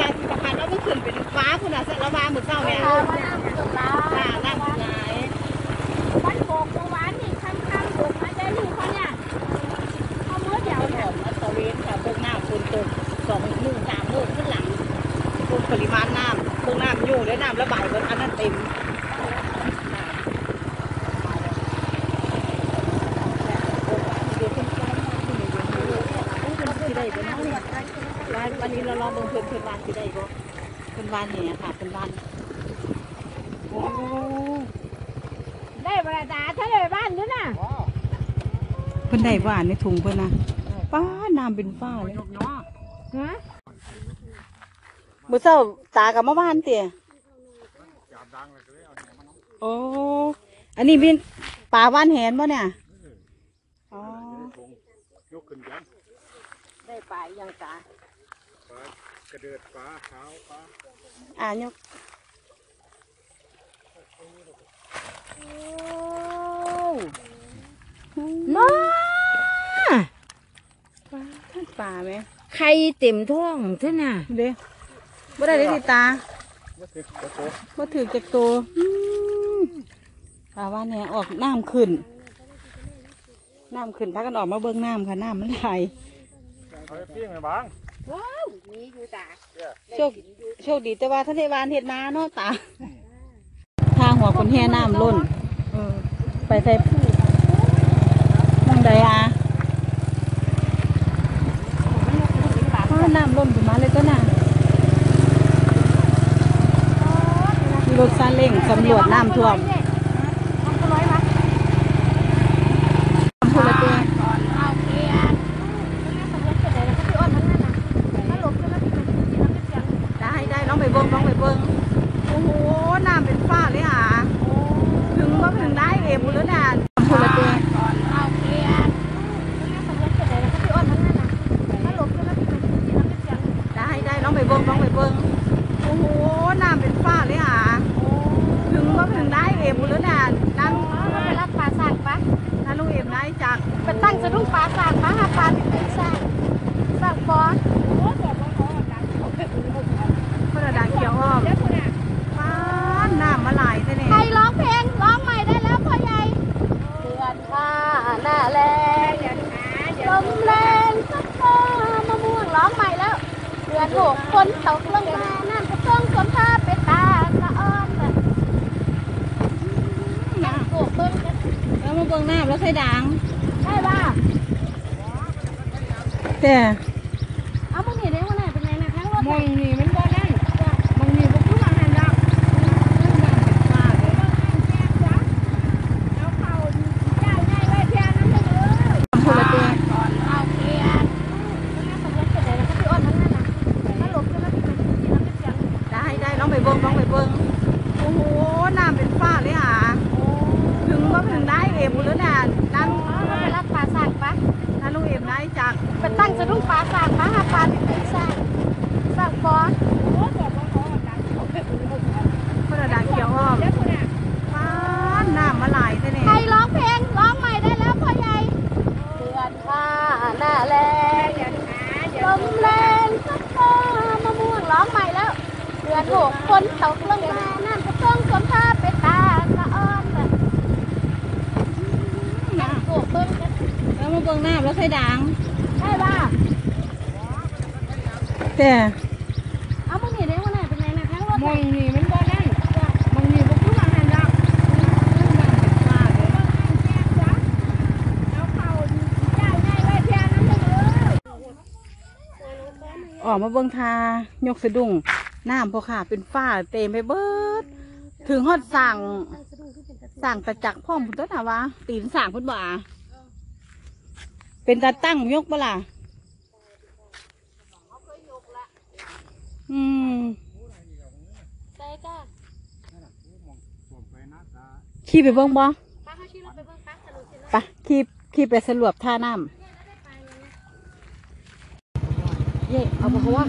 การสะพานเราก็ขึ้นเป็นฟ้าพุ่นน่ะระบาหมึกเศร้าแม่ค่ะว่าน้ำตกลาค่ะน้ำไหลวันโบกวานนี่ค่ำๆโบกมาได้นี่เขาเนี่ยเอามือเดียวเนี่ยมาตะเวนค่ะเบิ่งน้าฝนตกสองมือสามมือขึ้นหลังพวกปริมาณน้ำเบิ่งน้ำอยู่ได้น้ำระบายบนอันนั้นเต็ม นนี้เราลองเบิ่งเพื่อนเพื่อนบ้านที่ได้บ่เพื่อนบ้านเนี่ยค่ะเพื่อนบ้านโอ้ได้เวลาจ้าถ้าได้บ้านด้วยนะเพิ่นได้หวานในถุงเพิ่นนะป้าน้ำเป็นฟ้าเลยฮะมื้อเช้าตากับมาบ้านเตี่ยโอ้อันนี้เป็นปลาว่านแหนบ่เนี่ยอ๋อยกขึ้นกันได้ปลาอย่างตา ปลากระเดิดปลาขาวปลาอ่ายกโอ้น้าปลาปลาไหมใครเต็มท้องเท่าน่ะเด้บ่ได้เลยสิตาเมื่อคืนกระโตบ่ถือจากตัวอืมปลาว่านแหนออกน้ำขึ้น น้ำขึ้นพากันออกมาเบิ่งน้ำค่ะ น้ำมันไหลเอาไปปิ้งไงบ้าง ว้าวนี่อยู่ตาโชคโชคดีแต่ว่าทะเลวานเห็ดนาเนาะตา ทางหัวคนแห่น้ำล้นเออไปใส่ผู้มองใดอะอ้าวน้ำล้นขึ้นมาเลยก็น่ะมีรถซาเล้งสำรวจน้ำท่วมพูดละเต้ ได้ได้ลองไปเบิ้งลองไปเบิ้งโอ้โหน้ำเป็นฟ้าเลยอะถึงว่าถึงได้เอบุแล้วน่ะพูดละเต้ได้ได้ลองไปเบิ้งลองไปเบิ้งโอ้โหน้ำเป็นฟ้าเลยอะถึงว่าถึงได้เอบุแล้วน่ะนั่นนั่นลูกเอ็มได้จากไปตั้งสะดุ้งปลาสากปลาหาปลาเป็นเป็นสากสากบอล พระดาเขียวอ้อมฟ้าน้ำมาหลายแท้เนี่ย ใครร้องเพลงร้องใหม่ได้แล้วพ่อใหญ่เดือนผ้าหน้าแรงลมแรงสักฟ้ามะม่วงร้องใหม่แล้ว เดือนห กฝนตกลงมานั่นก็ต้องสวมผ้าไป็นตาสะอ้อนแบบนั่งโกกเบิ้งกันแล้วมาเบิ้งน้ำแล้วใส่ด่างได้ป่ะแต่เอามึงนี่ได้วันไหนเป็นไงนะทั้งรถมองนี่มันบ่ได้มองนี่บ่คือว่าหันดอกฟ้าเลย เอาเข่าจ่ายง่ายไว้เพียงนั้นเลย พูดละเต้ เอาเพียงสมมติเป็นไงนะพี่อ้อนทั้งนั้นนะถ้าหลบใช่ไหมพี่เป็นพี่น้ำเป็นเสียง ได้ได้ลองไปเบิ่งลองไปเบิ่งโอ้โหน้ำเป็นฟ้าเลยอะถึงว่าถึงได้เอบุแล้วน่ะนั่น ไปรับปลาสากปะ นั่นลูกเอ็มได้จาก ไปตั้งสะดุ้งปลาสากปะหาปลาเป็นเป็นสากสากบอล พระดาเขียวอ้อมฟ้าน้ำมาหลายแท้เนี่ย ใครร้องเพลงร้องใหม่ได้แล้วพ่อใหญ่เดือนผ้าหน้า แรงลมแรงสักฟ้ามะม่วงร้องใหม่แล้วเดือนหกฝนตกลงมานั่นก็ต้องสมท่าเป็นตาสะอ้อนแบบนั่งโกกเบิ้งกันแล้วมาเบิ่งน้ำแล้วใส่ด่างได้ป่ะแต่เอามึงนี่ได้วันไหนเป็นไงนะทั้งรถมองนี่มันบ่ได้มองนี่บ่คือว่าหันดอกฟ้าเลย เอาเข่าจ่ายง่ายไว้เพียงนั้นเลย ออกมาเบิ่งทายกสะดุ้งน้ำพอค่ะ เป็นฟ้าเต็มไปเบิด ถึงฮอดสั่งสั่งตะจักพ่อมพุ่นต้นหาวะตีนสั่งพุ่นบ่าเป็นตาตั้งยกบ่ล่ะอืมใส่ก้าผมไปหน้าตาขี่ไปเบิ่งบ่ป้าเขาชี้รถไปเบิ่งป้าสรุปสินะไปขี่ขี่ไปสรวจท่าน้ำ เย่เอาบ่เขาว่า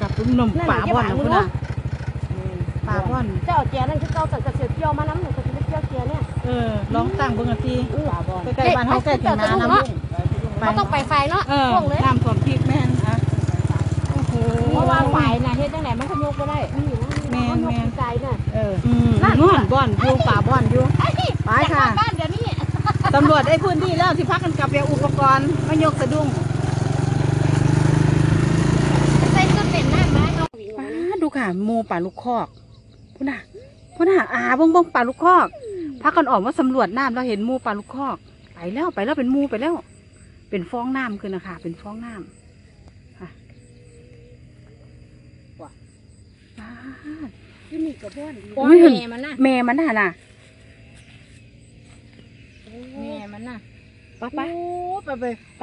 กับปุ้มนมป่าบ่อนนะพุ่นน่ะป่าบ่อนเจ้าเจียนั่นคือเจ้าสังกัดเสียเกี่ยวมาน้ำหนูก็จะไปเกี่ยวเจียเนี่ยเออลองตั้งเบิ่งกันทีใกล้ๆบ้านเฮาใกล้ถึงนาน้ำเขาต้องไปไฟเนาะเออพ่วงเลยน้ำท่วมพริกแม่นอะโอ้โหเพราะว่าฝ่ายน่ะเฮ็ดจังไหนมันขยกบ่ได้แม่นนแม่นใจน่ะเอออืมงอนบ่อนอยู่ป่าบ่อนอยู่ไปค่ะบ้านเดี๋ยวนี้ตำรวจได้พื้นที่แล้วที่พักกันกลับไปเอาอุปกรณ์มายกสะดุ้ง ใส่ชุดเป็นหน้าไม้เอา ป้า ดูค่ะหมูป่าลูกคอกพุ่นน่ะพุ่นน่ะอาเบ้งเบ้งป่าลูกคอกพักกันออกมาสำรวจน้ำเราเห็นหมูป่าลูกคอก ไปแล้วไปแล้วเป็นหมูไปแล้ว เป็นฟองน้ำขึ้นนะคะเป็นฟองน้ำค่ะว้าป้าดที่นี่ก็บ่อนดีโอ้ยแม่มันน่ะแม่มันน่ะน่ะแม่มันน่ะไปไปโอ้ไปไป